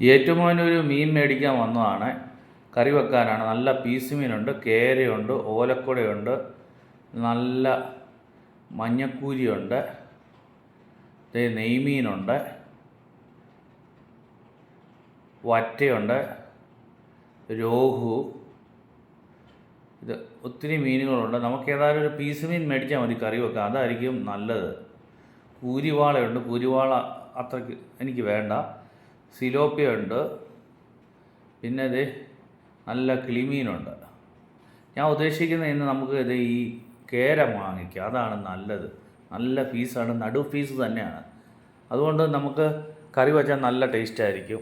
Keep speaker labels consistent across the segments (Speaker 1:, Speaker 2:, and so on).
Speaker 1: ഏറ്റുമാനൂർ മീൻ മേടിക്കാൻ വന്നതാണ്. കറി വെക്കാനാണ്. നല്ല പീസ് മീനുണ്ട് കേരയുണ്ട് ഓലക്കുടയുണ്ട് നല്ല മഞ്ഞക്കൂരിയുണ്ട് നെയ്മീനുണ്ട് വറ്റയുണ്ട് രോഹു ഇത് ഒത്തിരി മീനുകളുണ്ട്. നമുക്ക് ഏതായാലും ഒരു പീസ് മീൻ മേടിച്ചാൽ മതി കറി വെക്കാൻ. അതായിരിക്കും നല്ലത്. കൂരിവാളയുണ്ട്. കൂരിവാള അത്രയ്ക്ക് എനിക്ക് വേണ്ട. സിലോപ്പിയ ഉണ്ട്. പിന്നെ ഇത് നല്ല കിളിമീനുണ്ട്. ഞാൻ ഉദ്ദേശിക്കുന്നത് ഇന്ന് നമുക്ക് ഇത് ഈ കേര വാങ്ങിക്കുക അതാണ് നല്ലത്. നല്ല ഫീസാണ് നടു ഫീസ് തന്നെയാണ്. അതുകൊണ്ട് നമുക്ക് കറി വെച്ചാൽ നല്ല ടേസ്റ്റ് ആയിരിക്കും.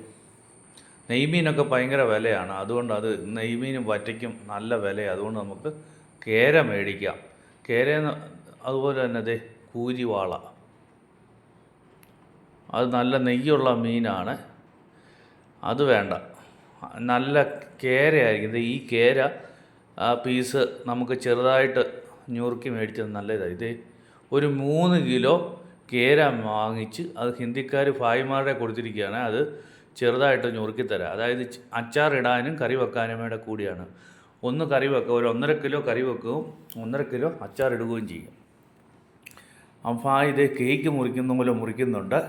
Speaker 1: നെയ്മീനൊക്കെ ഭയങ്കര വിലയാണ്. അതുകൊണ്ട് അത് നെയ്മീനും വറ്റയ്ക്കും നല്ല വിലയാണ് അതുകൊണ്ട് നമുക്ക് കേര മേടിക്കാം. കേര അതുപോലെ തന്നെ അതെ കൂരിവാള. അത് നല്ല നെയ്യുള്ള മീനാണ്. അത് വേണ്ട. നല്ല കേരയായിരിക്കും. ഇത് ഈ കേര ആ പീസ് നമുക്ക് ചെറുതായിട്ട് ഞുറുക്കി മേടിച്ചത് നല്ലതാണ് ഇത് ഒരു മൂന്ന് കിലോ കേര വാങ്ങിച്ച് അത് ഹിന്ദിക്കാർ ഭായിമാരുടെ കൊടുത്തിരിക്കുകയാണ്. അത് ചെറുതായിട്ട് ഞുറുക്കി തരാം. അതായത് അച്ചാറിടാനും കറി വെക്കാനും വേണ്ട കൂടിയാണ്. ഒന്ന് കറി വെക്കുക ഒരു ഒന്നര കിലോ കറി വെക്കുകയും ഒന്നര കിലോ അച്ചാറിടുകയും ചെയ്യും. അപ്പം ആ ഇത് കേക്ക് മുറിക്കുന്ന പോലെ മുറിക്കുന്നുണ്ട്.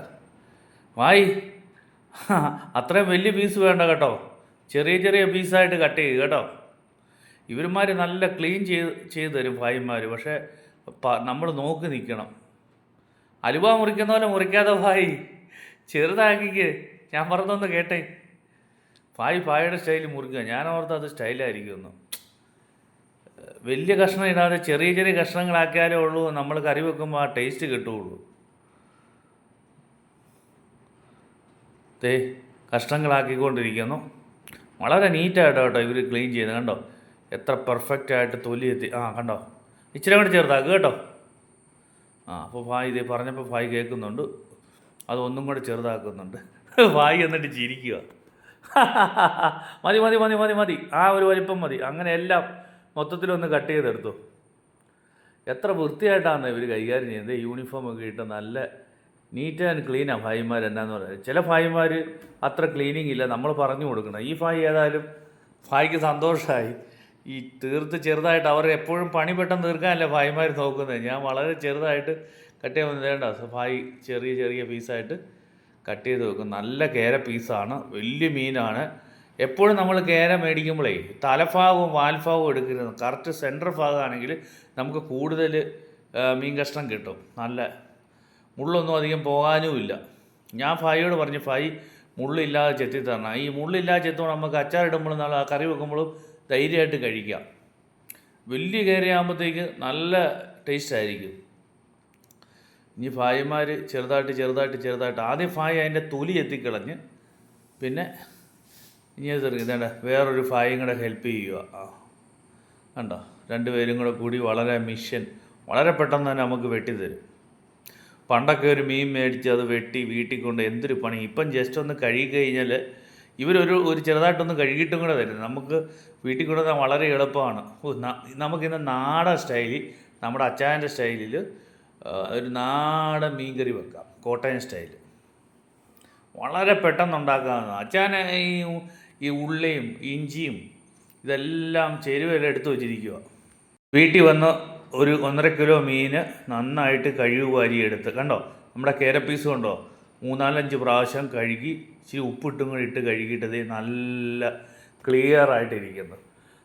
Speaker 1: വായി! അത്രയും വലിയ പീസ് വേണ്ട കേട്ടോ. ചെറിയ ചെറിയ പീസായിട്ട് കട്ട് ചെയ്യുക കേട്ടോ. ഇവന്മാർ നല്ല ക്ലീൻ ചെയ്ത് ചെയ്ത് തരും ഭായിമാർ പക്ഷേ നമ്മൾ നോക്കി നിൽക്കണം അലുവ മുറിക്കുന്ന പോലെ മുറിക്കാതെ ഭായി ചെറുതാക്കിക്ക്. ഞാൻ പറഞ്ഞൊന്ന് കേട്ടേ. ഭായി ഭായിയുടെ സ്റ്റൈലിൽ മുറിക്കുക. ഞാൻ ഓർത്ത് അത് സ്റ്റൈലായിരിക്കുമെന്ന് വലിയ കഷ്ണം ഇടാതെ ചെറിയ ചെറിയ കഷ്ണങ്ങളാക്കിയാലേ ഉള്ളൂ. നമ്മൾ കറി വെക്കുമ്പോൾ ആ ടേസ്റ്റ് കിട്ടുകയുള്ളൂ. തേ കഷ്ണങ്ങളാക്കിക്കൊണ്ടിരിക്കുന്നു. വളരെ നീറ്റായിട്ട് കേട്ടോ ഇവർ ക്ലീൻ ചെയ്യുന്നത് കണ്ടോ? എത്ര പെർഫെക്റ്റായിട്ട് തൊലി എത്തി. ആ കണ്ടോ? ഇച്ചിരി കൂടി ചെറുതാക്കുക കേട്ടോ? ആ അപ്പോൾ ഭായ് ഇതേ പറഞ്ഞപ്പോൾ ഭായ് കേൾക്കുന്നുണ്ട്. അതൊന്നും കൂടെ ചെറുതാക്കുന്നുണ്ട്. ഭായ് എന്നിട്ട് ചിരിക്കുക മതി മതി മതി മതി മതി. ആ ഒരു വലിപ്പം മതി. അങ്ങനെ എല്ലാം മൊത്തത്തിലൊന്ന് കട്ട് ചെയ്തെടുത്തു. എത്ര വൃത്തിയായിട്ടാണ് ഇവർ കൈകാര്യം ചെയ്യുന്നത്. യൂണിഫോമൊക്കെ ഇട്ട് നല്ല നീറ്റ് ആൻഡ് ക്ലീൻ ക്ലീനാണ് ഭായിമാർ എന്നാന്ന് പറയുന്നത് ചില ഭായിമാർ അത്ര ക്ലീനിങ് ഇല്ല നമ്മൾ പറഞ്ഞു കൊടുക്കണം. ഈ ഭായി ഏതായാലും ഭായിക്ക് സന്തോഷമായി ഈ തീർത്ത് ചെറുതായിട്ട് അവർ എപ്പോഴും പണി പെട്ടെന്ന് തീർക്കാനല്ലേ ഭായിമാർ നോക്കുന്നത്. ഞാൻ വളരെ ചെറുതായിട്ട് കട്ട് ചെയ്യാൻ വേണ്ട ഭായി ചെറിയ ചെറിയ പീസായിട്ട് കട്ട് ചെയ്ത് വെക്കും. നല്ല കേര പീസാണ് വലിയ മീനാണ്. എപ്പോഴും നമ്മൾ കേര മേടിക്കുമ്പോഴേ തലഭാഗവും വാൽഭാഗവും എടുക്കരുത്. കറക്റ്റ് സെന്റർ ഭാഗമാണെങ്കിൽ നമുക്ക് കൂടുതൽ മീൻ കഷ്ണം കിട്ടും. നല്ല മുള്ളൊന്നും അധികം പോകാനുമില്ല. ഞാൻ ഫായിയോട് പറഞ്ഞു ഫായി മുള്ളില്ലാതെ ചെത്തി തരണം. ഈ മുള്ളില്ലാതെ ചെത്തുമ്പോൾ നമുക്ക് അച്ചാറിടുമ്പോഴും നല്ല കറി വെക്കുമ്പോഴും ധൈര്യമായിട്ട് കഴിക്കാം. വലിയ കയറിയാകുമ്പോഴത്തേക്ക് നല്ല ടേസ്റ്റ് ആയിരിക്കും. ഇനി ഫായിമാർ ചെറുതായിട്ട് ചെറുതായിട്ട് ചെറുതായിട്ട് ആദ്യം ഫായ അതിന്റെ തൊലി എത്തിക്കളഞ്ഞ് പിന്നെ ഇനി അത് ഇതേണ്ട വേറൊരു ഫായും കൂടെ ഹെൽപ്പ് ചെയ്യുക. ആ കണ്ടോ? രണ്ടുപേരും കൂടെ കൂടി വളരെ മിഷൻ വളരെ പെട്ടെന്ന് തന്നെ നമുക്ക് വെട്ടിത്തരും. പണ്ടൊക്കെ ഒരു മീൻ മേടിച്ച് അത് വെട്ടി വീട്ടിൽ കൊണ്ട് എന്തൊരു പണി. ഇപ്പം ജസ്റ്റ് ഒന്ന് കഴുകി കഴിഞ്ഞാൽ ഇവരൊരു ഒരു ചെറുതായിട്ടൊന്ന് കഴുകിയിട്ടും കൂടെ തരും. നമുക്ക് വീട്ടിൽ കൊണ്ടുവന്നാൽ വളരെ എളുപ്പമാണ്. നമുക്കിന്ന് നാടൻ സ്റ്റൈലിൽ നമ്മുടെ അച്ചായന്റെ സ്റ്റൈലിൽ ഒരു നാടൻ മീൻ കറി വെക്കാം. കോട്ടയം സ്റ്റൈൽ. വളരെ പെട്ടെന്ന് ഉണ്ടാക്കാവുന്ന അച്ചാൻ ഈ ഈ ഉള്ളിയും ഇഞ്ചിയും ഇതെല്ലാം ചേരുവയെല്ലാം എടുത്തു വച്ചിരിക്കുക വീട്ടിൽ വന്ന് ഒരു ഒന്നര കിലോ മീൻ നന്നായിട്ട് കഴുകി വാരിയെടുത്ത് കണ്ടോ? നമ്മുടെ കേരപ്പീസ് കണ്ടോ? മൂന്നാലഞ്ച് പ്രാവശ്യം കഴുകി ഇച്ചിരി ഉപ്പിട്ടും കൂടി ഇട്ട് കഴുകിയിട്ടത് നല്ല ക്ലിയർ ആയിട്ടിരിക്കുന്നത്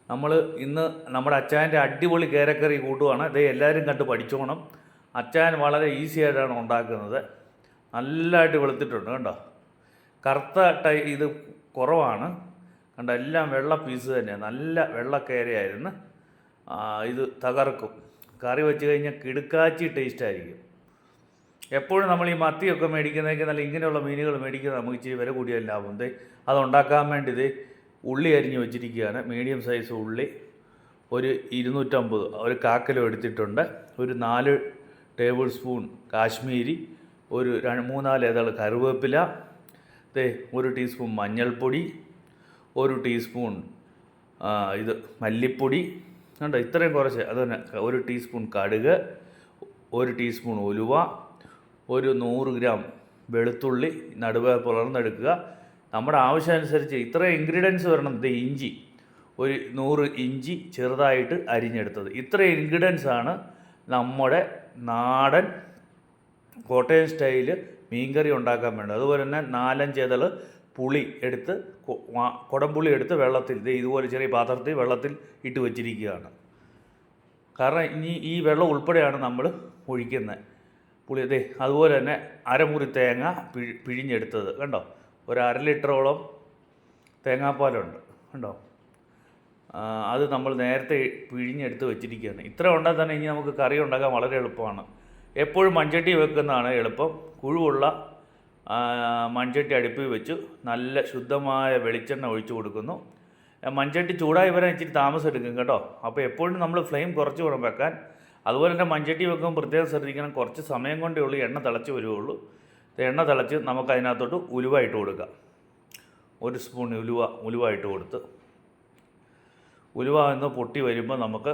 Speaker 1: നമ്മൾ ഇന്ന് നമ്മുടെ അച്ചായന്റെ അടിപൊളി കേരക്കറി കൂട്ടുവാണ്. ഇത് എല്ലാവരും കണ്ട് പഠിച്ചോണം. അച്ചായൻ വളരെ ഈസി ആയിട്ടാണ് ഉണ്ടാക്കുന്നത്. നല്ലതായിട്ട് വെളുത്തിട്ടുണ്ട് കണ്ടോ? കറുത്ത ടൈ ഇത് കുറവാണ്. കണ്ട? എല്ലാം വെള്ള പീസ് തന്നെയാണ് നല്ല വെള്ളക്കേരയായിരുന്നു ഇത് തകർക്കും. കറി വെച്ച് കഴിഞ്ഞാൽ കിടുക്കാച്ചി ടേസ്റ്റ് ആയിരിക്കും. എപ്പോഴും നമ്മൾ ഈ മത്തിയൊക്കെ മേടിക്കുന്നതൊക്കെ നല്ല ഇങ്ങനെയുള്ള മീനുകൾ മേടിക്കുന്നത് നമുക്ക് ഇച്ചിരി വില കൂടിയ ലാഭം. ദേ അത് ഉണ്ടാക്കാൻ വേണ്ടി ഇത് ഉള്ളി അരിഞ്ഞ് വെച്ചിരിക്കുകയാണ്. മീഡിയം സൈസ് ഉള്ളി ഒരു ഇരുന്നൂറ്റമ്പത്. ഒരു കാക്കലോ എടുത്തിട്ടുണ്ട്. ഒരു നാല് ടേബിൾ സ്പൂൺ കാശ്മീരി ഒരു മൂന്നാൽ ഏതാൾ കറിവേപ്പില ദേ ഒരു ടീസ്പൂൺ മഞ്ഞൾപ്പൊടി ഒരു ടീസ്പൂൺ ഇത് മല്ലിപ്പൊടി കണ്ടോ? ഇത്രയും കുറച്ച്. അത് തന്നെ. ഒരു ടീസ്പൂൺ കടുക് ഒരു ടീസ്പൂൺ ഉലുവ ഒരു നൂറ് ഗ്രാം വെളുത്തുള്ളി നടുവേ പുലർന്നെടുക്കുക നമ്മുടെ ആവശ്യമനുസരിച്ച് ഇത്ര ഇൻഗ്രീഡിയൻസ് വരണം. ഇത് ഇഞ്ചി. ഒരു നൂറ് ഇഞ്ചി ചെറുതായിട്ട് അരിഞ്ഞെടുത്തത്. ഇത്ര ഇൻഗ്രീഡിയൻസ് ആണ് നമ്മുടെ നാടൻ കോട്ടയം സ്റ്റൈൽ മീൻകറി ഉണ്ടാക്കാൻ വേണ്ടത്. അതുപോലെ തന്നെ നാലഞ്ച് ഇതൾ പുളി എടുത്ത് കുടംപുളി എടുത്ത് വെള്ളത്തിൽ ഇതുപോലെ ചെറിയ പാത്രത്തിൽ വെള്ളത്തിൽ ഇട്ട് വെച്ചിരിക്കുകയാണ്. കാരണം ഇനി ഈ വെള്ളം ഉൾപ്പെടെയാണ് നമ്മൾ ഒഴിക്കുന്നത്. പുളി അതെ അതുപോലെ തന്നെ അരമുറി തേങ്ങ പിഴി പിഴിഞ്ഞെടുത്തത്. കണ്ടോ? ഒരു അര ലിറ്ററോളം തേങ്ങാപ്പാലുണ്ട്. കണ്ടോ? അത് നമ്മൾ നേരത്തെ പിഴിഞ്ഞെടുത്ത് വെച്ചിരിക്കുകയാണ്. ഇത്ര ഉണ്ടാൽ തന്നെ ഇനി നമുക്ക് കറി ഉണ്ടാക്കാൻ വളരെ എളുപ്പമാണ്. എപ്പോഴും മൺചട്ടി വെക്കുന്നതാണ് എളുപ്പം. കുഴുവുള്ള മൺചട്ടി അടുപ്പിൽ വെച്ച്. നല്ല ശുദ്ധമായ വെളിച്ചെണ്ണ ഒഴിച്ചു കൊടുക്കുന്നു. മൺചട്ടി ചൂടായി വരാൻ ഇച്ചിരി താമസം എടുക്കും കേട്ടോ. അപ്പോൾ എപ്പോഴും നമ്മൾ ഫ്ലെയിം കുറച്ച് വേണം വെക്കാൻ. അതുപോലെ തന്നെ മൺചട്ടി വെക്കുമ്പോൾ പ്രത്യേകം ശ്രദ്ധിക്കണം. കുറച്ച് സമയം കൊണ്ടേ ഉള്ളൂ എണ്ണ തിളച്ച് വരുവുള്ളൂ. എണ്ണ തിളച്ച് നമുക്ക് അതിനകത്തോട്ട് ഉലുവ ഇട്ട് കൊടുക്കാം. ഒരു സ്പൂൺ ഉലുവ ഉലുവ ഇട്ട് കൊടുത്ത്. ഉലുവ എന്ന് പൊട്ടി വരുമ്പോൾ നമുക്ക്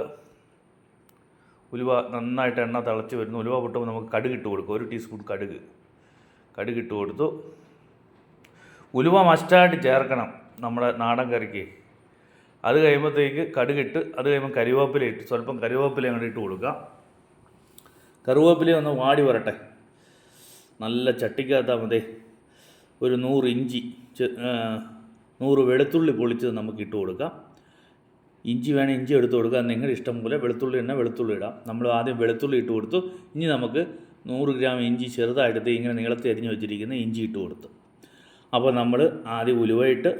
Speaker 1: ഉലുവ നന്നായിട്ട് എണ്ണ തിളച്ച് വരുന്നു. ഉലുവ പൊട്ടുമ്പോൾ നമുക്ക് കടുക് ഇട്ട് കൊടുക്കും. ഒരു ടീസ്പൂൺ കടുക്. കടുക് ഇട്ട് കൊടുത്തു. ഉലുവ മസ്റ്റായിട്ട് ചേർക്കണം നമ്മുടെ നാടൻ കറിക്ക്. അത് കഴിയുമ്പോഴത്തേക്ക് കടുകിട്ട് അത് കഴിയുമ്പോൾ കരിവേപ്പില ഇട്ട് സ്വല്പം കരിവേപ്പില അങ്ങോട്ട് ഇട്ട് കൊടുക്കാം. കറിവേപ്പില ഒന്ന് വാടി വരട്ടെ. നല്ല ചട്ടിക്കകത്താ മതി ഒരു നൂറ് ഇഞ്ചി നൂറ് വെളുത്തുള്ളി പൊളിച്ചത് നമുക്ക് ഇട്ട് കൊടുക്കാം. ഇഞ്ചി വേണേൽ ഇഞ്ചി എടുത്ത് കൊടുക്കാം. നിങ്ങളുടെ ഇഷ്ടം പോലെ വെളുത്തുള്ളി എണ്ണ വെളുത്തുള്ളി ഇടാം. നമ്മൾ ആദ്യം വെളുത്തുള്ളി ഇട്ട് കൊടുത്തു. ഇനി നമുക്ക് നൂറ് ഗ്രാം ഇഞ്ചി ചെറുതായിട്ട് ഇങ്ങനെ നീളത്തിൽ അരിഞ്ഞ് വെച്ചിരിക്കുന്ന ഇഞ്ചി ഇട്ട് കൊടുത്ത്. അപ്പോൾ നമ്മൾ ആദ്യം ഉലുവയിട്ട്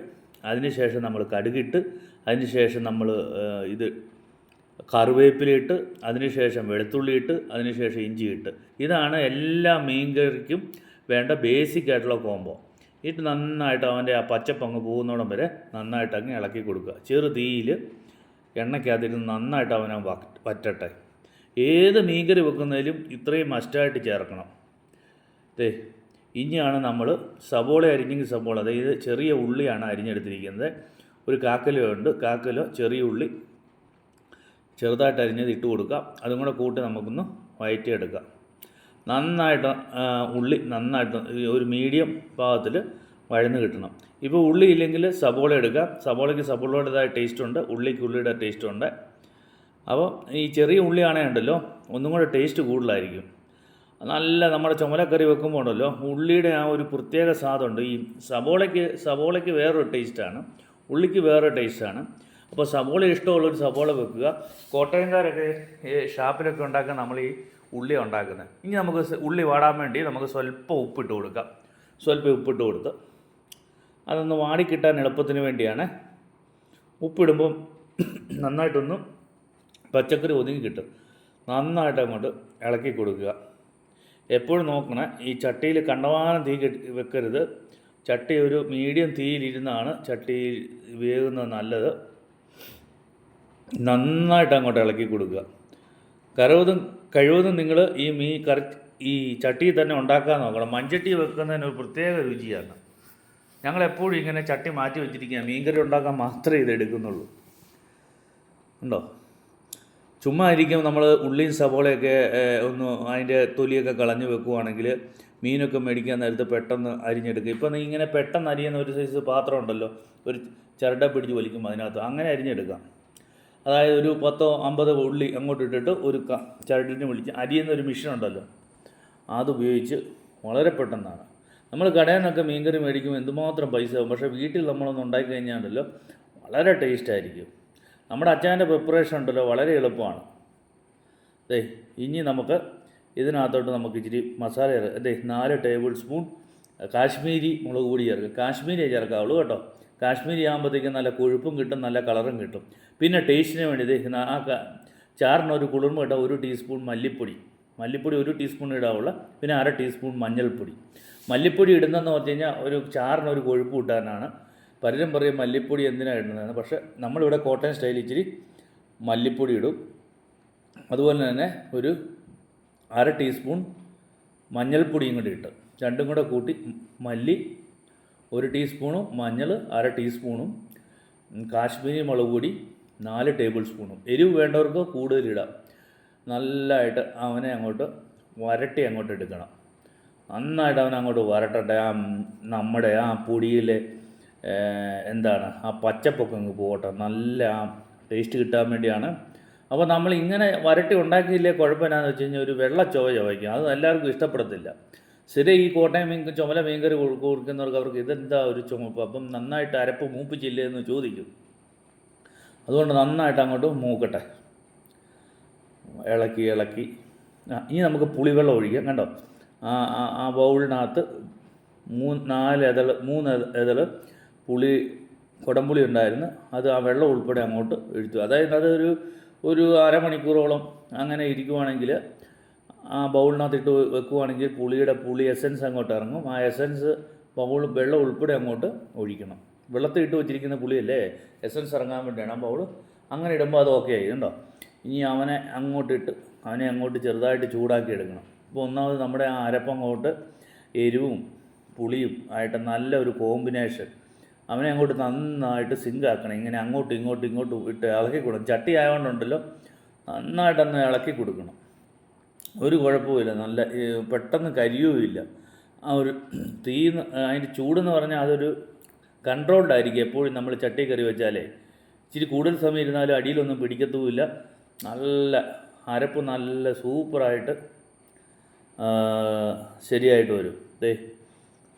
Speaker 1: അതിനുശേഷം നമ്മൾ കടുകിട്ട് അതിനുശേഷം നമ്മൾ ഇത് കറിവേപ്പിലിട്ട് അതിനുശേഷം വെളുത്തുള്ളി ഇട്ട് അതിന് ശേഷം ഇഞ്ചി ഇട്ട്. ഇതാണ് എല്ലാ മീൻകറിക്കും വേണ്ട ബേസിക് ആയിട്ടുള്ള കോംബോ ഇട്ട് നന്നായിട്ട് അവന്റെ ആ പച്ചപ്പങ്ങ് പോകുന്നോടം വരെ നന്നായിട്ട് അങ്ങ് ഇളക്കി കൊടുക്കുക. ചെറു തീയിൽ എണ്ണയ്ക്കകത്തിരുന്ന് നന്നായിട്ട് അവനെ വറ്റട്ടെ. ഏത് മീൻകറി വെക്കുന്നതിലും ഇത്രയും മസ്റ്റായിട്ട് ചേർക്കണം. ദേ ഇനിയാണ് നമ്മൾ സബോള അരിഞ്ഞെങ്കിൽ സബോള അതായത് ചെറിയ ഉള്ളിയാണ് അരിഞ്ഞെടുത്തിരിക്കുന്നത്. ഒരു കാക്കലോ ഉണ്ട് കാക്കലോ ചെറിയ ഉള്ളി ചെറുതായിട്ട് അരിഞ്ഞത് ഇട്ട് കൊടുക്കാം അതും കൂടെ കൂട്ടി നമുക്കൊന്ന് വയറ്റിയെടുക്കാം. നന്നായിട്ട് ഉള്ളി നന്നായിട്ട് ഒരു മീഡിയം പാകത്തിൽ വഴന്ന് കിട്ടണം. ഇപ്പോൾ ഉള്ളി ഇല്ലെങ്കിൽ സബോള എടുക്കാം. സബോളയ്ക്ക് സബോളയുടേതായ ടേസ്റ്റ് ഉണ്ട് ഉള്ളിക്ക് ഉള്ളിയുടെ ടേസ്റ്റ് ഉണ്ട്. അപ്പോൾ ഈ ചെറിയ ഉള്ളിയാണേ ഉണ്ടല്ലോ ഒന്നും കൂടെ ടേസ്റ്റ് കൂടുതലായിരിക്കും. നല്ല നമ്മുടെ ചുമലക്കറി വെക്കുമ്പോൾ ഉണ്ടല്ലോ ഉള്ളിയുടെ ആ ഒരു പ്രത്യേക സ്വാദുണ്ട്. ഈ സബോളയ്ക്ക് സബോളയ്ക്ക് വേറൊരു ടേസ്റ്റാണ് ഉള്ളിക്ക് വേറൊരു ടേസ്റ്റാണ് അപ്പോൾ സബോള ഇഷ്ടമുള്ളൊരു സബോള വെക്കുക. കോട്ടയംകാരൊക്കെ ഈ ഷാപ്പിലൊക്കെ ഉണ്ടാക്കാൻ നമ്മൾ ഈ ഉള്ളി ഉണ്ടാക്കുന്നത്. ഇനി നമുക്ക് ഉള്ളി വാടാൻ വേണ്ടി നമുക്ക് സ്വല്പം ഉപ്പിട്ട് കൊടുക്കാം. സ്വല്പം ഉപ്പിട്ട് കൊടുത്ത് അതൊന്ന് വാടിക്കിട്ടാൻ എളുപ്പത്തിന് വേണ്ടിയാണ്. ഉപ്പിടുമ്പം നന്നായിട്ടൊന്ന് പച്ചക്കറി ഒതുങ്ങി കിട്ടും. നന്നായിട്ട് അങ്ങോട്ട് ഇളക്കി കൊടുക്കുക. എപ്പോഴും നോക്കണം ഈ ചട്ടിയിൽ കണ്ടമാനം തീ കെട്ടി വെക്കരുത്. ചട്ടി ഒരു മീഡിയം തീയിലിരുന്നാണ് ചട്ടി വേകുന്നത് നല്ലത്. നന്നായിട്ട് അങ്ങോട്ട് ഇളക്കി കൊടുക്കുക. കരവതും കഴിവതും നിങ്ങൾ ഈ മീ കറി ഈ ചട്ടിയിൽ തന്നെ ഉണ്ടാക്കാൻ നോക്കണം. മൺചട്ടി വെക്കുന്നതിന് ഒരു പ്രത്യേക രുചിയാണ്. ഞങ്ങളെപ്പോഴും ഇങ്ങനെ ചട്ടി മാറ്റി വെച്ചിരിക്കുക മീൻകറി ഉണ്ടാക്കാൻ മാത്രമേ ഇത് എടുക്കുന്നുള്ളൂ. ഉണ്ടോ? ചുമ്മാ ഇരിക്കും നമ്മൾ ഉള്ളിയും സവോളയൊക്കെ ഒന്ന് അതിന്റെ തൊലിയൊക്കെ കളഞ്ഞു വെക്കുവാണെങ്കിൽ മീനൊക്കെ മേടിക്കാൻ നേരത്ത് പെട്ടെന്ന് അരിഞ്ഞെടുക്കുക ഇപ്പം ഇങ്ങനെ പെട്ടെന്ന് അരിയുന്ന ഒരു സൈസ് പാത്രം ഉണ്ടല്ലോ ഒരു ചിരട്ട പിടിച്ച് വലിക്കും അതിനകത്ത്. അങ്ങനെ അരിഞ്ഞെടുക്കാം അതായത് ഒരു പത്തോ അമ്പതോ ഉള്ളി അങ്ങോട്ട് ഇട്ടിട്ട് ഒരു ക ചരടിന് വിളിച്ച് അരിയുന്ന ഒരു മെഷീൻ ഉണ്ടല്ലോ അതുപയോഗിച്ച് വളരെ പെട്ടെന്നാണ്. നമ്മൾ കടയിൽ നിന്നൊക്കെ മീൻകറി മേടിക്കുമ്പോൾ എന്തുമാത്രം പൈസ ആവും പക്ഷേ വീട്ടിൽ നമ്മളൊന്ന് ഉണ്ടാക്കി കഴിഞ്ഞാണ്ടല്ലോ വളരെ ടേസ്റ്റ് ആയിരിക്കും. നമ്മുടെ അച്ചാന്റെ പ്രിപ്പറേഷൻ ഉണ്ടല്ലോ വളരെ എളുപ്പമാണ്. ദേ ഇനി നമുക്ക് ഇതിനകത്തോട്ട് നമുക്ക് ഇച്ചിരി മസാല ചേർക്കാം. ദേ നാല് ടേബിൾ സ്പൂൺ കാശ്മീരി മുളക് പൊടി ചേർക്കുക കാശ്മീരി ചേർക്കാവുള്ളൂ കേട്ടോ. കാശ്മീരി ആകുമ്പോഴത്തേക്കും നല്ല കൊഴുപ്പും കിട്ടും നല്ല കളറും കിട്ടും. പിന്നെ ടേസ്റ്റിന് വേണ്ടി ആ ചാറിനൊരു ചാറിന് ഒരു കുളിർമ ഇട്ടാൽ ഒരു ടീസ്പൂൺ മല്ലിപ്പൊടി. മല്ലിപ്പൊടി ഒരു ടീസ്പൂൺ ഇടാവുള്ള പിന്നെ അര ടീസ്പൂൺ മഞ്ഞൾപ്പൊടി. മല്ലിപ്പൊടി ഇടുന്നതെന്ന് പറഞ്ഞു കഴിഞ്ഞാൽ ഒരു ചാറിന് ഒരു കൊഴുപ്പ് കിട്ടാനാണ് പലരും പറയും മല്ലിപ്പൊടി എന്തിനാണ് ഇടുന്നതെന്ന്. പക്ഷേ നമ്മളിവിടെ കോട്ടയം സ്റ്റൈൽ ഇച്ചിരി മല്ലിപ്പൊടി ഇടും. അതുപോലെ തന്നെ ഒരു അര ടീസ്പൂൺ മഞ്ഞൾപ്പൊടിയും കൂടി ഇട്ട്. രണ്ടും കൂടെ കൂട്ടി മല്ലി ഒരു ടീസ്പൂണും മഞ്ഞൾ അര ടീസ്പൂണും കാശ്മീരി മുളക് പൊടി നാല് ടേബിൾ സ്പൂണും. എരിവ് വേണ്ടവർക്ക് കൂടുതലിടാം നല്ലതായിട്ട് അവനെ അങ്ങോട്ട് വരട്ടി അങ്ങോട്ട് എടുക്കണം. നന്നായിട്ട് അവനെ അങ്ങോട്ട് വരട്ടട്ടെ. ആ നമ്മുടെ ആ പൊടിയിലെ എന്താണ് ആ പച്ചപ്പൊക്കെ അങ്ങ് പോകട്ടെ. നല്ല ടേസ്റ്റ് കിട്ടാൻ വേണ്ടിയാണ്. അപ്പോൾ നമ്മൾ ഇങ്ങനെ വരട്ടി ഉണ്ടാക്കിയില്ലേ കുഴപ്പമെന്നാന്ന് വെച്ച് കഴിഞ്ഞാൽ ഒരു വെള്ള ചുവ ചുവയ്ക്കും അത് എല്ലാവർക്കും ഇഷ്ടപ്പെടത്തില്ല. ശരി ഈ കോട്ടയം മീൻ ചുമല മീൻകറി കൊടു- കൊടുക്കുന്നവർക്ക് അവർക്ക് ഇതെന്താ ഒരു ചുമപ്പ് അപ്പം നന്നായിട്ട് അരപ്പ് മൂപ്പിച്ചില്ലേ എന്ന് ചോദിക്കും. അതുകൊണ്ട് നന്നായിട്ട് അങ്ങോട്ട് മൂക്കട്ടെ. ഇളക്കി ഇളക്കി. ഇനി നമുക്ക് പുളിവെള്ളം ഒഴിക്കാം കണ്ടോ? ആ ആ ബൗളിനകത്ത് മൂന്ന് നാല് ഇതൾ മൂന്ന് എതൾ പുളി കുടംപുളി ഉണ്ടായിരുന്നു. അത് ആ വെള്ളം ഉൾപ്പെടെ അങ്ങോട്ട് ഒഴിച്ചു അതായത് അതൊരു ഒരു അരമണിക്കൂറോളം അങ്ങനെ ഇരിക്കുവാണെങ്കിൽ ആ ബൗളിനകത്ത് ഇട്ട് വെക്കുവാണെങ്കിൽ പുളിയുടെ പുളി എസൻസ് അങ്ങോട്ട് ഇറങ്ങും. ആ എസൻസ് ബൗൾ വെള്ളം ഉൾപ്പെടെ അങ്ങോട്ട് ഒഴിക്കണം. വെള്ളത്തിൽ ഇട്ട് വെച്ചിരിക്കുന്ന പുളിയല്ലേ? എസൻസ് ഇറങ്ങാൻ വേണ്ടിയാണ് ആ ബൗൾ. അങ്ങനെ ഇടുമ്പോൾ അത് ഓക്കെ ആയി. കണ്ടോ? ഇനി അവനെ അങ്ങോട്ടിട്ട് അവനെ അങ്ങോട്ട് ചെറുതായിട്ട് ചൂടാക്കി എടുക്കണം. അപ്പോൾ ഒന്നാമത് നമ്മുടെ ആ അരപ്പങ്ങോട്ട് എരിവും പുളിയും ആയിട്ട് നല്ലൊരു കോമ്പിനേഷൻ അവനെ അങ്ങോട്ട് നന്നായിട്ട് സിങ്ക് ആക്കണം. ഇങ്ങനെ അങ്ങോട്ടും ഇങ്ങോട്ടും ഇങ്ങോട്ടും ഇട്ട് ഇളക്കി കൊടുക്കണം. ചട്ടി ആയതുകൊണ്ടുണ്ടല്ലോ നന്നായിട്ടൊന്ന് ഇളക്കി കൊടുക്കണം. ഒരു കുഴപ്പമില്ല നല്ല പെട്ടെന്ന് കരിയുമില്ല. ആ ഒരു തീ അതിന്റെ ചൂടെന്ന് പറഞ്ഞാൽ അതൊരു കൺട്രോൾഡ് ആയിരിക്കും. എപ്പോഴും നമ്മൾ ചട്ടി കറി വെച്ചാലേ. ഇച്ചിരി കൂടുതൽ സമയം ഇരുന്നാലും അടിയിലൊന്നും പിടിക്കത്തുമില്ല. നല്ല അരപ്പ് നല്ല സൂപ്പറായിട്ട് ശരിയായിട്ട് വരും. ദേ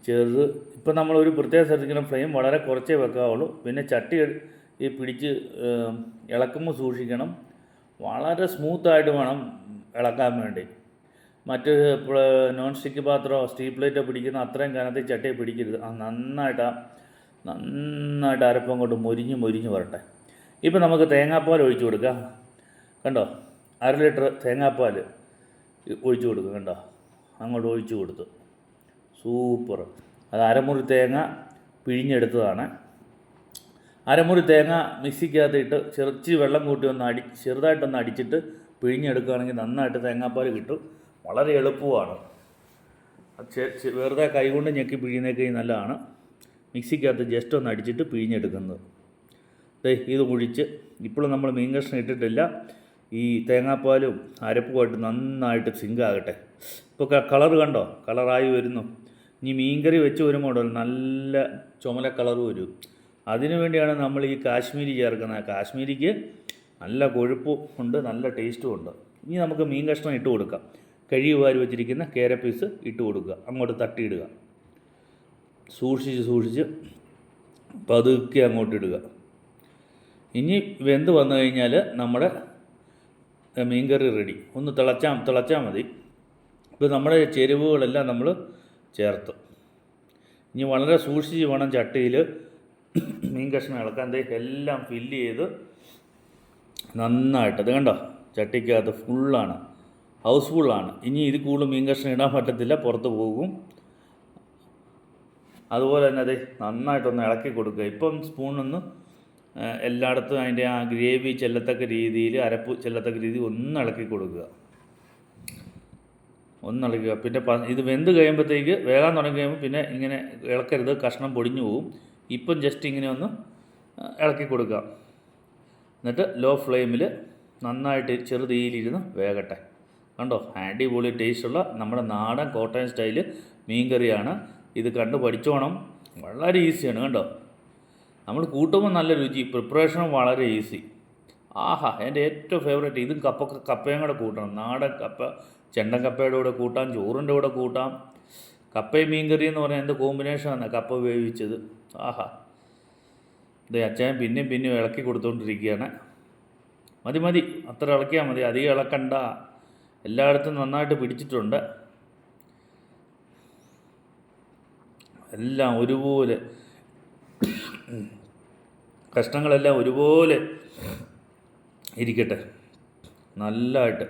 Speaker 1: ചെറുത് ഇപ്പം ഒരു പ്രത്യേകം ശ്രദ്ധിക്കണം ഫ്ലെയിം വളരെ കുറച്ചേ വെക്കാവുള്ളൂ. പിന്നെ ചട്ടി ഈ പിടിച്ച് ഇളക്കുമ്പോൾ സൂക്ഷിക്കണം. വളരെ സ്മൂത്തായിട്ട് വേണം ഇളക്കാൻ വേണ്ടി. മറ്റ് നോൺ സ്റ്റിക്ക് പാത്രമോ സ്റ്റീൽ പ്ലേറ്റോ പിടിക്കുന്ന അത്രയും കനത്തിൽ ചട്ടിയെ പിടിക്കരുത്. ആ നന്നായിട്ട് നന്നായിട്ട് അരപ്പം കൊണ്ട് മൊരിഞ്ഞ് മൊരിഞ്ഞ് വരട്ടെ. ഇപ്പം നമുക്ക് തേങ്ങാപ്പാൽ ഒഴിച്ചു കൊടുക്കാം. കണ്ടോ? അര ലിറ്റർ തേങ്ങാപ്പാൽ ഒഴിച്ചു കൊടുക്കുക കണ്ടോ? അങ്ങോട്ട് ഒഴിച്ചു കൊടുത്തു. സൂപ്പർ. അത് അരമുറി തേങ്ങ പിഴിഞ്ഞെടുത്തതാണ്. അരമുറി തേങ്ങ മിക്സിക്കകത്ത് ഇട്ട് ചെറുച്ചി വെള്ളം കൂട്ടി ഒന്ന് അടി ചെറുതായിട്ടൊന്ന് അടിച്ചിട്ട് പിഴിഞ്ഞെടുക്കുകയാണെങ്കിൽ നന്നായിട്ട് തേങ്ങാപ്പാൽ കിട്ടും. വളരെ എളുപ്പമാണ്. വെറുതെ കൈകൊണ്ട് ഞെക്കി പിഴിയുന്നേക്കാൾ നല്ലതാണ്. മിക്സിക്കകത്ത് ജസ്റ്റ് ഒന്ന് അടിച്ചിട്ട് പിഴിഞ്ഞെടുക്കുന്നത്. ദേ ഇത് ഒഴിച്ച് ഇപ്പോഴും നമ്മൾ മീൻ കഷ്ണം ഇട്ടിട്ടില്ല. ഈ തേങ്ങാപ്പാലും അരപ്പുമായിട്ട് നന്നായിട്ട് സിങ്കാകട്ടെ. ഇപ്പോൾ കളർ കണ്ടോ? കളറായി വരുന്നു. ഇനി മീൻകറി വെച്ച് മോഡൽ നല്ല ചുമല കളർ വരും. അതിനു വേണ്ടിയാണ് നമ്മൾ ഈ കാശ്മീരി ചേർക്കുന്നത്. കാശ്മീരിക്ക് നല്ല കൊഴുപ്പും ഉണ്ട് നല്ല ടേസ്റ്റും ഉണ്ട്. ഇനി നമുക്ക് മീൻ കഷ്ണം ഇട്ട് കൊടുക്കാം. കഴുകി വാരി വെച്ചിരിക്കുന്ന കേര പീസ് ഇട്ട് കൊടുക്കുക. അങ്ങോട്ട് തട്ടിയിടുക. സൂക്ഷിച്ച് സൂക്ഷിച്ച് പതുക്കെ അങ്ങോട്ട് ഇടുക. ഇനി വെന്ത് വന്നു കഴിഞ്ഞാൽ നമ്മുടെ മീൻകറി റെഡി ഒന്ന് തിളച്ചാൽ തിളച്ചാൽ മതി. ഇപ്പോൾ നമ്മുടെ ചേരുവകളെല്ലാം നമ്മൾ ചേർത്ത്. ഇനി വളരെ സൂക്ഷിച്ച് വേണം ചട്ടിയിൽ മീൻ കഷ്ണം ഇളക്കാൻ. ദേ എല്ലാം ഫില്ല് ചെയ്ത് നന്നായിട്ട്. അത് കണ്ടോ? ചട്ടിക്കകത്ത് ഫുള്ളാണ് ഹൗസ് ഫുള്ളാണ് ഇനി ഇത് കൂടുതൽ മീൻ കഷ്ണം ഇടാൻ പറ്റത്തില്ല. പുറത്ത് പോകും. അതുപോലെ തന്നെ അതെ നന്നായിട്ടൊന്ന് ഇളക്കി കൊടുക്കുക. ഇപ്പം സ്പൂണൊന്ന് എല്ലായിടത്തും അതിന്റെ ആ ഗ്രേവി ചെല്ലത്തക്ക രീതിയിൽ അരപ്പ് ചെല്ലത്തക്ക രീതിയിൽ ഒന്ന് ഇളക്കി കൊടുക്കുക. ഒന്ന് ഇളക്കുക പിന്നെ ഇത് വെന്ത് കഴിയുമ്പോഴത്തേക്ക് വേകാൻ തുടങ്ങി കഴിയുമ്പോൾ പിന്നെ ഇങ്ങനെ ഇളക്കരുത് കഷ്ണം പൊടിഞ്ഞു പോകും ഇപ്പം ജസ്റ്റ് ഇങ്ങനെ ഒന്ന് ഇളക്കി കൊടുക്കുക. എന്നിട്ട് ലോ ഫ്ലെയിമിൽ നന്നായിട്ട് ചെറു തീയിലിരുന്ന് വേകട്ടെ. കണ്ടോ? അടിപൊളി ടേസ്റ്റുള്ള നമ്മുടെ നാടൻ കോട്ടയം സ്റ്റൈൽ മീൻ കറിയാണ് ഇത് കണ്ട് പഠിച്ചോണം. വളരെ ഈസിയാണ് കണ്ടോ? നമ്മൾ കൂട്ടുമ്പോൾ നല്ല രുചി. പ്രിപ്പറേഷനും വളരെ ഈസി ആഹാ എന്റെ ഏറ്റവും ഫേവറേറ്റ് ഇതും കപ്പ കപ്പയും കൂടെ കൂട്ടണം. നാടൻ കപ്പ ചെണ്ടൻ കപ്പയുടെ കൂടെ കൂട്ടാം ചോറിന്റെ കൂടെ കൂട്ടാം. കപ്പയും മീൻകറി എന്ന് പറഞ്ഞാൽ എന്ത് കോമ്പിനേഷനാണ് കപ്പ വേവിച്ചത്. ആഹാ. ഇത് അച്ഛൻ പിന്നെയും പിന്നെയും ഇളക്കി കൊടുത്തുകൊണ്ടിരിക്കുകയാണ് മതി മതി. അത്ര ഇളക്കിയാൽ മതി. അധികം ഇളക്കണ്ട. എല്ലായിടത്തും നന്നായിട്ട് പിടിച്ചിട്ടുണ്ട്. എല്ലാം ഒരുപോലെ കഷ്ണങ്ങളെല്ലാം ഒരുപോലെ ഇരിക്കട്ടെ. നല്ലതായിട്ട്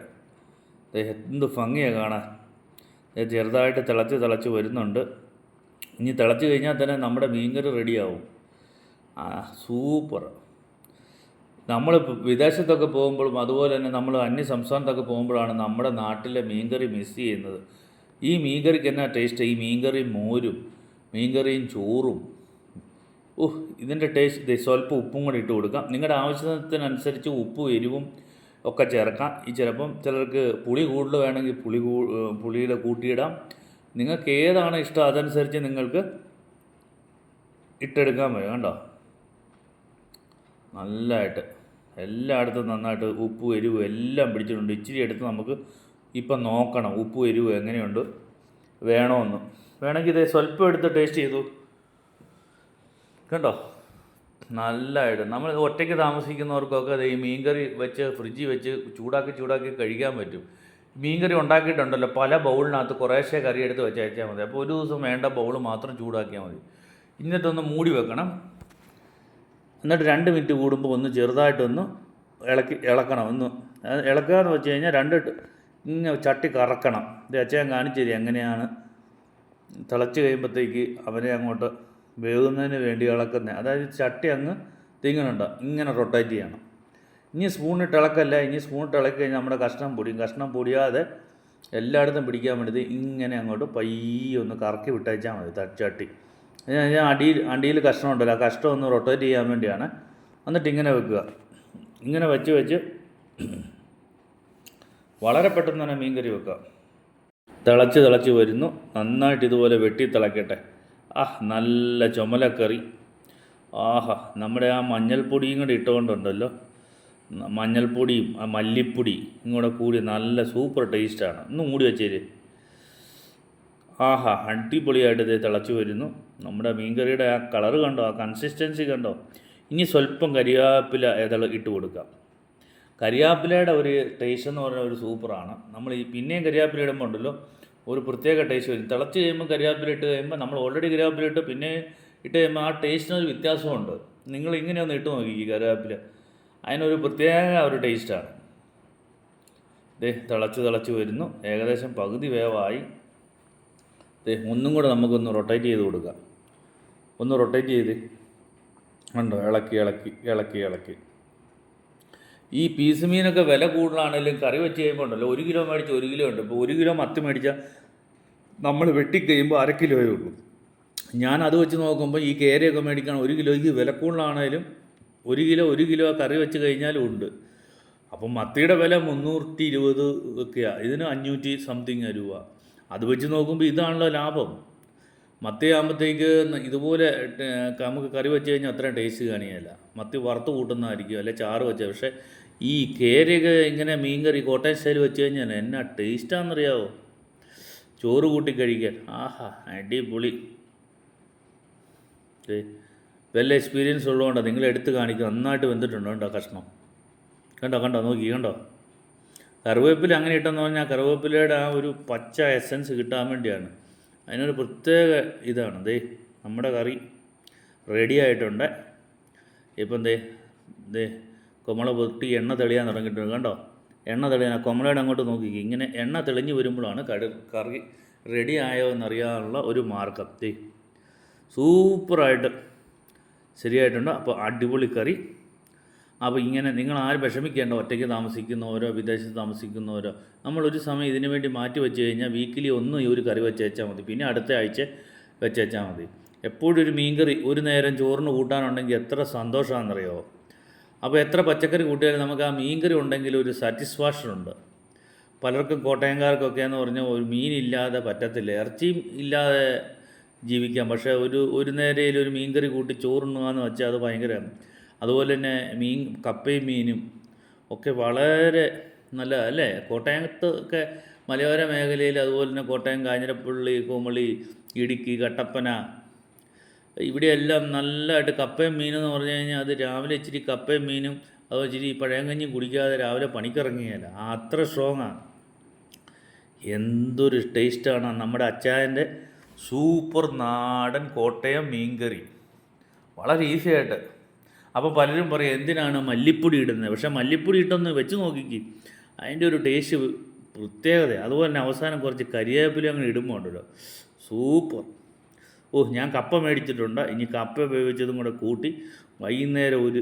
Speaker 1: എന്ത് ഭംഗിയാണ് കാണാൻ. ചെറുതായിട്ട് തിളച്ച് തിളച്ച് വരുന്നുണ്ട്. ഇനി തിളച്ച് കഴിഞ്ഞാൽ തന്നെ നമ്മുടെ മീൻകറി റെഡിയാവും. ആ സൂപ്പർ. നമ്മൾ വിദേശത്തൊക്കെ പോകുമ്പോഴും അതുപോലെ തന്നെ നമ്മൾ അന്യ സംസ്ഥാനത്തൊക്കെ പോകുമ്പോഴാണ് നമ്മുടെ നാട്ടിലെ മീൻകറി മിസ് ചെയ്യുന്നത്. ഈ മീൻകറിക്ക് എന്നാ ടേസ്റ്റ് ഈ മീൻകറിയും മോരും മീൻകറിയും ചോറും. ഓഹ് ഇതിന്റെ ടേസ്റ്റ് സ്വല്പം ഉപ്പും കൂടി ഇട്ട് കൊടുക്കാം. നിങ്ങളുടെ ആവശ്യത്തിനനുസരിച്ച് ഉപ്പും എരിവും ഒക്കെ ചേർക്കാം. ഈ ചിലപ്പം ചിലർക്ക് പുളി കൂടുതൽ വേണമെങ്കിൽ പുളി പുളിയുടെ കൂട്ടിയിടാം. നിങ്ങൾക്ക് ഏതാണ് ഇഷ്ടം അതനുസരിച്ച് നിങ്ങൾക്ക് ഇട്ടെടുക്കാൻ പറ്റും കണ്ടോ? നല്ലതായിട്ട് എല്ലായിടത്തും നന്നായിട്ട് ഉപ്പ് എരിവ് എല്ലാം പിടിച്ചിട്ടുണ്ട്. ഇച്ചിരി എടുത്ത് നമുക്ക് ഇപ്പം നോക്കണം. ഉപ്പ് എരിവ് എങ്ങനെയുണ്ട്? വേണമെന്ന് വേണമെങ്കിൽ ഇതേ സ്വല്പം എടുത്ത് ടേസ്റ്റ് ചെയ്തു. കണ്ടോ? നല്ലതായിട്ട് നമ്മൾ ഒറ്റയ്ക്ക് താമസിക്കുന്നവർക്കൊക്കെ അത് ഈ മീൻകറി വെച്ച് ഫ്രിഡ്ജിൽ വെച്ച് ചൂടാക്കി ചൂടാക്കി കഴിക്കാൻ പറ്റും. മീൻകറി ഉണ്ടാക്കിയിട്ടുണ്ടല്ലോ പല ബൗളിനകത്ത് കുറേശ്ശെ കറി എടുത്ത് വെച്ച് അയച്ചാൽ മതി. അപ്പോൾ ഒരു ദിവസം വേണ്ട ബൗൾ മാത്രം ചൂടാക്കിയാൽ മതി. എന്നിട്ടൊന്ന് മൂടി വെക്കണം. എന്നിട്ട് രണ്ട് മിനിറ്റ് കൂടുമ്പോൾ ഒന്ന് ചെറുതായിട്ടൊന്ന് ഇളക്കി ഇളക്കണം. ഒന്ന് ഇളക്കുക എന്ന് വെച്ച് കഴിഞ്ഞാൽ രണ്ട് ഇങ്ങനെ ചട്ടി കറക്കണം. ഇത് അച്ഛൻ കാണിച്ചു തരും എങ്ങനെയാണ്. തിളച്ച് കഴിയുമ്പോഴത്തേക്ക് അവനെ അങ്ങോട്ട് വേകുന്നതിന് വേണ്ടി ഇളക്കുന്ന അതായത് ചട്ടി അങ്ങ് തിങ്ങനുണ്ട് ഇങ്ങനെ റൊട്ടേറ്റ് ചെയ്യണം. ഇനി സ്പൂണിട്ട് ഇളക്കല്ല ഇനി സ്പൂണിട്ട് ഇളക്കി കഴിഞ്ഞാൽ നമ്മുടെ കഷ്ണം പൊടിയും കഷ്ണം പൊടിയാതെ എല്ലായിടത്തും പിടിക്കാൻ വേണ്ടി ഇങ്ങനെ അങ്ങോട്ട് പയ്യെ ഒന്ന് കറക്കി വിട്ടയച്ചാൽ മതി ചട്ടി. ഞാൻ അടിയിൽ അടിയിൽ കഷ്ണം ഉണ്ടല്ലോ ആ കഷ്ണം ഒന്ന് റൊട്ടേറ്റ് ചെയ്യാൻ വേണ്ടിയാണ്. എന്നിട്ട് ഇങ്ങനെ വെക്കുക. ഇങ്ങനെ വെച്ച് വെച്ച് വളരെ പെട്ടെന്ന് തന്നെ മീൻ കറി വെക്കുക. തിളച്ച് തിളച്ച് വരുന്നു. നന്നായിട്ട് ഇതുപോലെ വെട്ടി തിളക്കട്ടെ. ആ നല്ല ചുമലക്കറി. ആഹാ നമ്മുടെ ആ മഞ്ഞൾപ്പൊടിയും കൂടെ ഇട്ടുകൊണ്ടുണ്ടല്ലോ. മഞ്ഞൾപ്പൊടിയും ആ മല്ലിപ്പൊടി ഇങ്ങോടെ കൂടി നല്ല സൂപ്പർ ടേസ്റ്റാണ്. ഒന്ന് മൂടി വെച്ചേര്. ആഹാ അടിപൊളിയായിട്ട് ഇത് തിളച്ചു വരുന്നു. നമ്മുടെ മീൻകറിയുടെ ആ കളർ കണ്ടോ? ആ കൺസിസ്റ്റൻസി കണ്ടോ? ഇനി സ്വല്പം കരിയാപ്പില ഏതള ഇട്ട് കൊടുക്കാം. കരിയാപ്പിലയുടെ ഒരു ടേസ്റ്റ് എന്ന് പറഞ്ഞാൽ ഒരു സൂപ്പറാണ്. നമ്മൾ ഈ പിന്നെയും കരിയാപ്പില ഇടുമ്പോൾ ഉണ്ടല്ലോ ഒരു പ്രത്യേക ടേസ്റ്റ് വരും. തിളച്ച് കഴിയുമ്പോൾ കരിയാപ്പില ഇട്ട് കഴിയുമ്പോൾ നമ്മൾ ഓൾറെഡി കരിയാപ്പില ഇട്ട് പിന്നെ ഇട്ട് കഴിയുമ്പോൾ ആ ടേസ്റ്റിന് ഒരു വ്യത്യാസമുണ്ട്. നിങ്ങൾ ഇങ്ങനെ ഒന്ന് ഇട്ട് നോക്കി കരിയാപ്പില. അതിനൊരു പ്രത്യേക ഒരു ടേസ്റ്റാണ് ദേ തിളച്ച് തിളച്ച് വരുന്നു. ഏകദേശം പകുതി വേവായി. ദേ ഒന്നും കൂടെ നമുക്കൊന്ന് റൊട്ടേറ്റ് ചെയ്ത് കൊടുക്കാം. ഒന്ന് റൊട്ടേറ്റ് ചെയ്ത്. ഉണ്ടോ ഇളക്കി ഇളക്കി ഇളക്കി ഇളക്കി. ഈ പീസ് മീനൊക്കെ വില കൂടുതലാണെങ്കിലും കറി വെച്ച് കഴിയുമ്പോൾ ഉണ്ടല്ലോ ഒരു കിലോ മേടിച്ച് ഒരു കിലോ ഉണ്ട്. ഇപ്പോൾ ഒരു കിലോ മത്തി മേടിച്ചാൽ നമ്മൾ വെട്ടിക്കഴിയുമ്പോൾ അര കിലോയേ ഉള്ളൂ. ഞാൻ അത് വെച്ച് നോക്കുമ്പോൾ ഈ കേരയൊക്കെ മേടിക്കാൻ ഒരു കിലോയ്ക്ക് വില കൂടുതലാണേലും ഒരു കിലോ ഒരു കിലോ കറി വെച്ച് കഴിഞ്ഞാലും ഉണ്ട്. അപ്പം മത്തിയുടെ വില മുന്നൂറ്റി ഇരുപത് ഒക്കെയാണ് ഇതിന് അഞ്ഞൂറ്റി സംതിങ് രൂപ. അത് വെച്ച് നോക്കുമ്പോൾ ഇതാണല്ലോ ലാഭം. മത്തി ആകുമ്പോഴത്തേക്ക് ഇതുപോലെ നമുക്ക് കറി വെച്ച് കഴിഞ്ഞാൽ അത്രയും ടേസ്റ്റ് കാണിയല്ല മത്തി വറുത്ത് കൂട്ടുന്നതായിരിക്കും അല്ലെ ചാറ് വെച്ച പക്ഷേ ഈ കേരയൊക്കെ ഇങ്ങനെ മീൻകറി കോട്ടയം സ്റ്റൈൽ വെച്ച് കഴിഞ്ഞാൽ എന്നാ ടേസ്റ്റാണെന്നറിയാവോ? ചോറ് കൂട്ടി കഴിക്കാൻ. ആഹാ അടിപൊളി. വല്ല എക്സ്പീരിയൻസ് ഉള്ളതുകൊണ്ടാണ് നിങ്ങൾ എടുത്ത് കാണിക്കുക. നന്നായിട്ട് വെന്തിട്ടുണ്ട് കേട്ടോ കഷ്ണം? കണ്ടോ കണ്ടോ? നോക്കി കണ്ടോ? കറിവേപ്പില അങ്ങനെ ഇട്ടെന്ന് പറഞ്ഞാൽ കറിവേപ്പിലയുടെ ആ ഒരു പച്ച എസൻസ് കിട്ടാൻ വേണ്ടിയാണ്. അതിനൊരു പ്രത്യേക ഇതാണ്. ദേ നമ്മുടെ കറി റെഡി ആയിട്ടുണ്ട്. ഇപ്പം ദേ ദേ കുമള പൊട്ടി എണ്ണ തെളിയാൻ തുടങ്ങിയിട്ടുണ്ട്. കണ്ടോ? എണ്ണ തെളിയാൻ കുമളയുടെ അങ്ങോട്ട് നോക്കി ഇങ്ങനെ എണ്ണ തെളിഞ്ഞ് വരുമ്പോഴാണ് കടു കറി റെഡി ആയോ എന്നറിയാനുള്ള ഒരു മാർഗം. തീ സൂപ്പറായിട്ട് ശരിയായിട്ടുണ്ട്. അപ്പോൾ അടിപൊളി കറി. അപ്പോൾ ഇങ്ങനെ നിങ്ങൾ ആരും വിഷമിക്കേണ്ട. ഒറ്റയ്ക്ക് താമസിക്കുന്നവരോ വിദേശത്ത് താമസിക്കുന്നവരോ നമ്മൾ ഒരു സമയം ഇതിനു വേണ്ടി മാറ്റി വെച്ച് കഴിഞ്ഞാൽ വീക്കിലി ഒന്നും ഈ ഒരു കറി വെച്ചേച്ചാൽ മതി. പിന്നെ അടുത്ത ആഴ്ച വെച്ചേച്ചാൽ മതി. എപ്പോഴും ഒരു മീൻകറി ഒരു നേരം ചോറിന് കൂട്ടാനുണ്ടെങ്കിൽ എത്ര സന്തോഷമാണെന്നറിയോ? അപ്പോൾ എത്ര പച്ചക്കറി കൂട്ടിയാലും നമുക്ക് ആ മീൻകറി ഉണ്ടെങ്കിൽ ഒരു സാറ്റിസ്ഫാക്ഷൻ ഉണ്ട്. പലർക്കും കോട്ടയംകാർക്കൊക്കെ എന്ന് പറഞ്ഞാൽ ഒരു മീനില്ലാതെ പറ്റത്തില്ല. ഇറച്ചിയും ഇല്ലാതെ ജീവിക്കാം. പക്ഷേ ഒരു ഒരു നേരയിൽ ഒരു മീൻകറി കൂട്ടി ചോറുണ്ണുക എന്ന് വെച്ചാൽ അത് ഭയങ്കര അതുപോലെ തന്നെ മീൻ കപ്പയും മീനും ഒക്കെ വളരെ നല്ല അല്ലേ? കോട്ടയത്ത് ഒക്കെ മലയോര മേഖലയിൽ അതുപോലെ തന്നെ കോട്ടയം കാഞ്ഞിരപ്പള്ളി കോമളി ഇടുക്കി കട്ടപ്പന ഇവിടെയെല്ലാം നല്ലതായിട്ട് കപ്പയും മീനും എന്ന് പറഞ്ഞു കഴിഞ്ഞാൽ അത് രാവിലെ ഇച്ചിരി കപ്പയും മീനും അതോ ഇച്ചിരി പഴയങ്കഞ്ഞും കുടിക്കാതെ രാവിലെ പണിക്കിറങ്ങിയല്ല അത്ര സ്ട്രോങ്ങാണ് എന്തൊരു ടേസ്റ്റാണ് നമ്മുടെ അച്ചായന്റെ സൂപ്പർ നാടൻ കോട്ടയം മീൻകറി. വളരെ ഈസി ആയിട്ട്. അപ്പോൾ പലരും പറയും എന്തിനാണ് മല്ലിപ്പൊടി ഇടുന്നത്? പക്ഷേ മല്ലിപ്പൊടി ഇട്ടൊന്ന് വെച്ച് നോക്കിക്ക്. അതിന്റെ ഒരു ടേസ്റ്റ് പ്രത്യേകത അതുപോലെ തന്നെ അവസാനം കുറച്ച് കരിവേപ്പില അങ്ങനെ ഇടുമ്പോൾ ഉണ്ടല്ലോ. സൂപ്പർ. ഓ ഞാൻ കപ്പ മേടിച്ചിട്ടുണ്ട്. ഇനി കപ്പ വേവിച്ചതും കൂടെ കൂട്ടി വൈകുന്നേരം ഒരു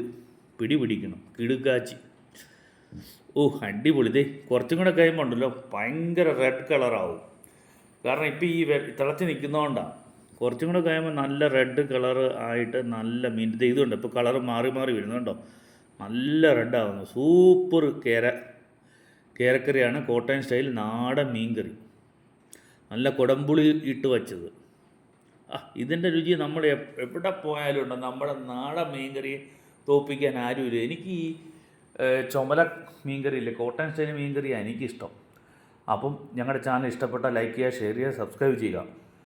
Speaker 1: പിടി പിടിക്കണം. കിടുക്കാച്ചി. ഓ അടിപൊളി. ദേ കുറച്ചും കൂടെ കഴിയുമ്പോൾ ഉണ്ടല്ലോ ഭയങ്കര റെഡ് കളറാവും കാരണം ഇപ്പോൾ ഈ തിളച്ച് നിൽക്കുന്നതുകൊണ്ടാണ് കുറച്ചും കൂടെ കഴിയുമ്പോൾ നല്ല റെഡ് കളർ ആയിട്ട് നല്ല ദേ ഇതുണ്ട്. ഇപ്പോൾ കളർ മാറി മാറി വരുന്നുണ്ടോ നല്ല റെഡാവുന്നു സൂപ്പർ കേര കേരക്കറിയാണ് കോട്ടയം സ്റ്റൈൽ നാടൻ മീൻകറി. നല്ല കുടംപുളി ഇട്ട് വച്ചത്. ഇതിന്റെ രുചി നമ്മൾ എവിടെ പോയാലും ഉണ്ട്. നമ്മുടെ നാടൻ മീൻകറി തോപ്പിക്കാൻ ആരുമില്ല. എനിക്ക് ഈ ചുമല മീൻകറി ഇല്ലേ? കോട്ടൻ സ്റ്റൈൽ മീൻകറിയാണ് എനിക്കിഷ്ടം. അപ്പം ഞങ്ങളുടെ ചാനൽ ഇഷ്ടപ്പെട്ടാൽ ലൈക്ക് ചെയ്യുക ഷെയർ ചെയ്യുക സബ്സ്ക്രൈബ് ചെയ്യുക.